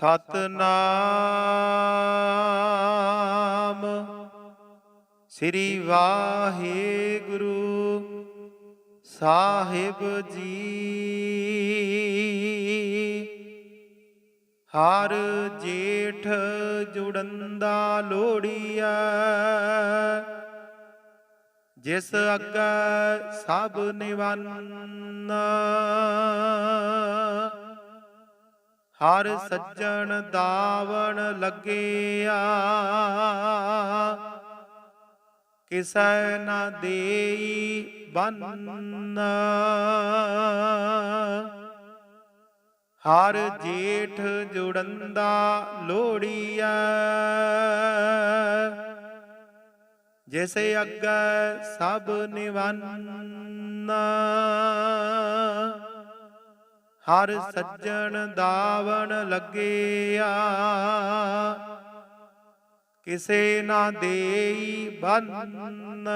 ਸਤਨਾਮ। ਸ੍ਰੀ ਵਾਹਿਗੁਰੂ ਸਾਹਿਬ ਜੀ। ਹਰ ਜੇਠ ਜੁੜੰਦਾ ਲੋੜੀਐ। ਜਿਸ ਅੱਗੇ ਸਭ ਨਿਵੰਨ। ਹਰ ਸੱਜਣ ਦਾਵਣ ਲੱਗਿਆ। ਕਿਸੈ ਨਾ ਦੇਈ ਬੰਨ। ਹਰ ਜੇਠ ਜੁੜੰਦਾ ਲੋੜੀਐ। ਜਿਸ ਅੱਗੇ ਸਭ ਨਿਵੰਨ। ਹਰ ਸੱਜਣ ਦਾਵਣ ਲੱਗਿਆ। ਕਿਸੇ ਨਾ ਦੇਈ ਬੰਨ।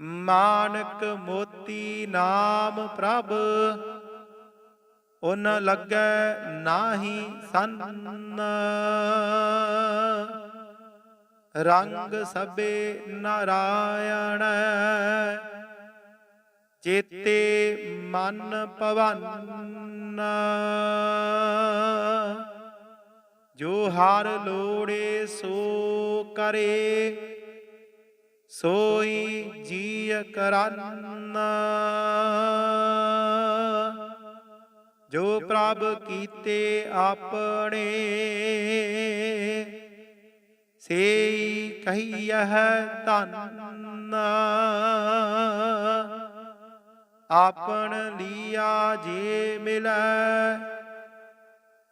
ਮਾਨਕ ਮੋਤੀ ਨਾਮ ਪ੍ਰਭ, ਉਨ ਲੱਗੈ ਨਾਹੀ ਸੰਨ। ਰੰਗ ਸਭੇ ਨਾਰਾਇਣ ਚੇਤੇ ਮਨ ਭਵਨ। ਜੋ ਹਰ ਲੋੜੇ ਸੋ ਕਰੇ, ਸੋਈ ਜੀ ਕਰਨ। ਜੋ ਪ੍ਰਭ ਕੀਤੇ ਆਪਣੇ, ਸੇਈ ਕਹੀਐ ਧੰਨ। ਆਪਣ ਲੀਆ ਜੇ ਮਿਲੈ,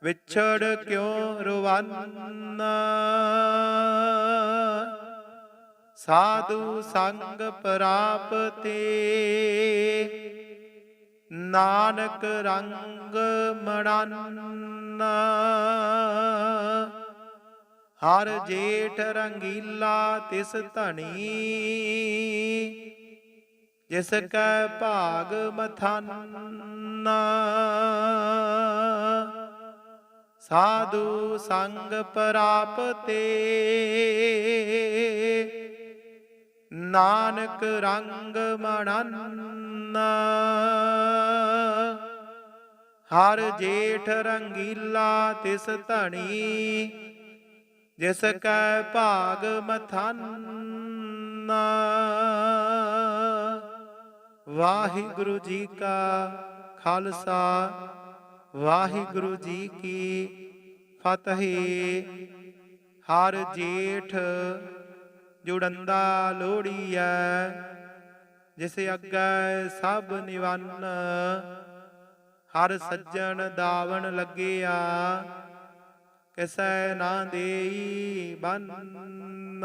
ਵਿਛੜ ਕਿਉ ਰਵੰਨ? ਸਾਧੂ ਸੰਗ ਪ੍ਰਾਪਤੇ, ਨਾਨਕ ਰੰਗ ਮੜਨ। ਹਰ ਜੇਠ ਰੰਗੀਲਾ ਤਿਸ ਧਣੀ ਜਿਸ ਕੈ ਭਾਗ ਮਥਨ। ਸਾਧੂ ਸੰਗ ਪ੍ਰਾਪਤੇ। ਨਾਨਕ ਰੰਗ ਮਣਨ ਹਰ ਜੇਠ ਰੰਗੀਲਾ ਤਿਸ ਧਣੀ। ਜਿਸ ਕੈ ਭਾਗ ਮਥਨ। ਵਾਹਿਗੁਰੂ ਜੀ ਕਾ ਖਾਲਸਾ, ਵਾਹਿਗੁਰੂ ਜੀ ਕੀ ਫਤਿਹ। ਹਰ ਜੇਠ ਜੁੜੰਦਾ ਲੋੜੀਐ ਜਿਸ ਅੱਗੇ ਸਭ ਨਿਵੰਨ। ਹਰ ਸੱਜਣ ਦਾਵਣ ਲੱਗਿਆ, ਕਿਸੈ ਨਾ ਦੇਈ ਬੰਨ।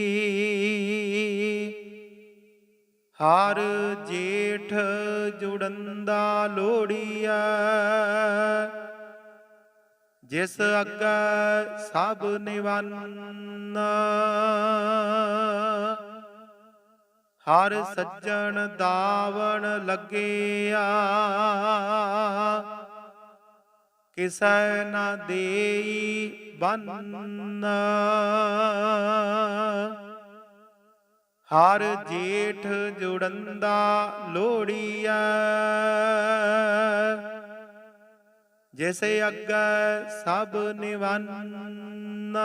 ਹਰ ਜੇਠ ਜੁੜੰਦਾ ਲੋੜੀਐ। ਜਿਸ ਅੱਗੇ ਸਭ ਨਿਵੰਨ। ਹਰ ਸੱਜਣ ਦਾਵਣ ਲੱਗਿਆ। ਕਿਸੈ ਨਾ ਦੇਈ ਬੰਨ। ਹਰ ਜੇਠ ਜੁੜੰਦਾ ਲੋੜੀਐ। ਜਿਸ ਅੱਗੇ ਸਭ ਨਿਵੰਨ।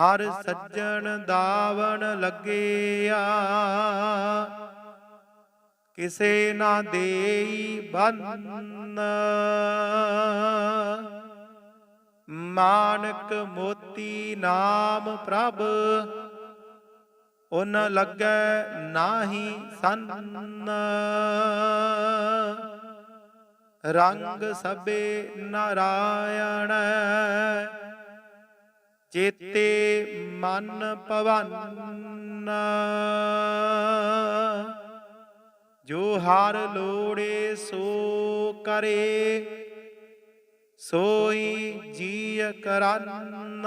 ਹਰ ਸੱਜਣ ਦਾਵਣ ਲੱਗਿਆ। ਕਿਸੇ ਨਾ ਦੇਈ ਬੰਨ। ਮਾਨਕ ਮੋਤੀ ਨਾਮ ਪ੍ਰਭ, ਉਨ ਲੱਗੈ ਨਾਹੀ ਸੰਨ। ਰੰਗ ਸਭੇ ਨਾਰਾਇਣ, ਚੇਤੇ ਮਨ ਭਵਨ। ਜੋ ਹਰ ਲੋੜੇ ਸੋ ਕਰੇ ਸੋਈ ਜੀ ਕਰਨ।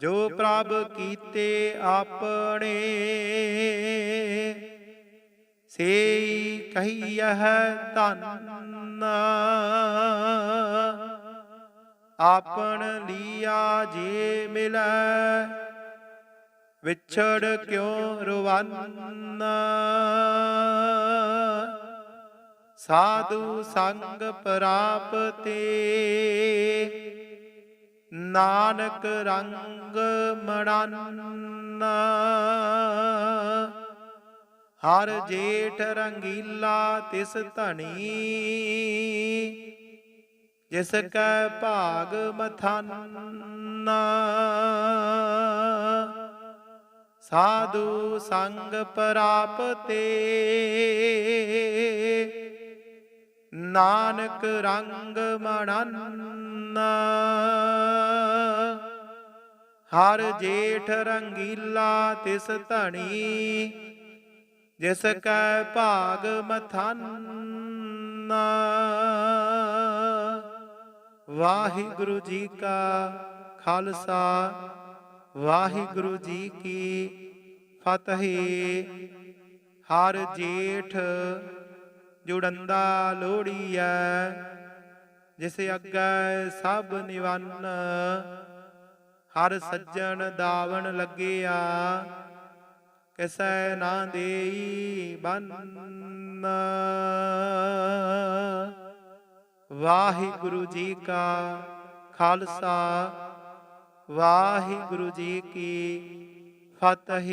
ਜੋ ਪ੍ਰਭ ਕੀਤੇ ਆਪਣੇ, ਸੇਈ ਕਹੀਹ ਧੰਨ। ਆਪਣ ਲੀਆ ਜੇ ਮਿਲੈ, ਵਿਛੜ ਕਿਉ ਰਵੰਨ। ਸਾਧੂ ਸੰਗ ਪ੍ਰਾਪਤੇ। ਨਾਨਕ ਰੰਗ ਮੜਨ। ਹਰ ਜੇਠ ਰੰਗੀਲਾ ਤਿਸ ਧਣੀ। ਜਿਸ ਕੈ ਭਾਗ ਮਥਨ। ਸਾਧੂ ਸੰਗ ਪ੍ਰਾਪਤੇ। ਨਾਨਕ ਰੰਗ ਮਣਨ। ਹਰ ਜੇਠ ਰੰਗੀਲਾ ਤਿਸ ਧਣੀ, ਜਿਸ ਕੈ ਭਾਗ ਮਥਨ। ਵਾਹਿਗੁਰੂ ਜੀ ਕਾ ਖਾਲਸਾ, ਵਾਹਿਗੁਰੂ ਜੀ ਕੀ ਫਤਿਹ। ਹਰ ਜੇਠ ਜੁੜੰਦਾ ਲੋੜੀਐ, ਜਿਸ ਅੱਗੇ ਸਭ ਨਿਵੰਨ। ਹਰ ਸੱਜਣ ਦਾਵਣ ਲੱਗਿਆ, ਕਿਸੈ ਨਾ ਦੇਈ ਬੰਨ। ਵਾਹਿਗੁਰੂ ਜੀ ਕਾ ਖਾਲਸਾ, ਵਾਹਿਗੁਰੂ ਜੀ ਕੀ ਫਤਿਹ।